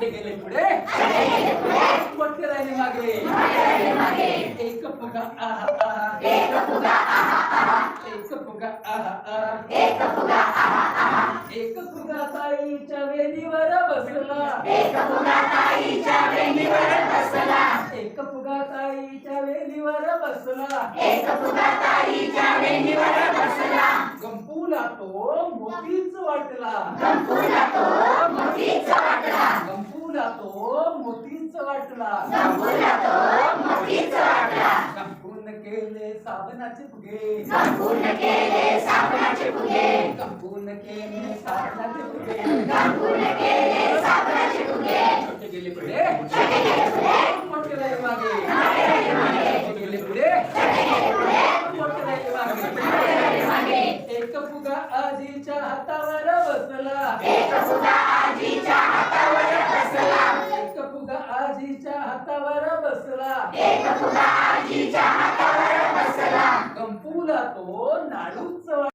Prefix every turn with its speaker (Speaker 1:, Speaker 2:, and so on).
Speaker 1: गेले पुढे राहिले मागे एक फुगा आहा
Speaker 2: एक फुगा आहा
Speaker 1: एक फुगा आहा
Speaker 2: एक फुगा आहा
Speaker 1: एक फुगा ताईच्या बसला
Speaker 2: एक फुगा ताईच्या वेणीवर बसला
Speaker 1: एक फुगा ताईच्या बसला
Speaker 2: एक फुगा ताईच्या वेणीवर बसला
Speaker 1: गंपूला तो मोतीच वाटला
Speaker 2: वाटला.
Speaker 1: गंपूला तो मोतीच वाटला.
Speaker 2: गंपूला तो मोतीच वाटला.
Speaker 1: संपूर्ण केले साबणाचे फुगे.
Speaker 2: संपूर्ण केले साबणाचे फुगे.
Speaker 1: संपूर्ण केले साबणाचे फुगे.
Speaker 2: संपूर्ण केले साबणाचे फुगे.
Speaker 1: छोटे गेले पुढे.
Speaker 2: छोटे गेले पुढे.
Speaker 1: मोठे राहिले मागे.
Speaker 2: मोठे राहिले मागे.
Speaker 1: छोटे गेले पुढे.
Speaker 2: छोटे गेले पुढे.
Speaker 1: मोठे राहिले
Speaker 2: मोठे
Speaker 1: मागे
Speaker 2: राहिले मागे.
Speaker 1: एक फुगा आजीच्या हातावर बसला.
Speaker 2: एक फुगा आजीच्या हातावर
Speaker 1: आजीच्या हातावर बसला.
Speaker 2: एक फुगा आजीच्या हातावर बसला.
Speaker 1: गंपूला तो नाडूच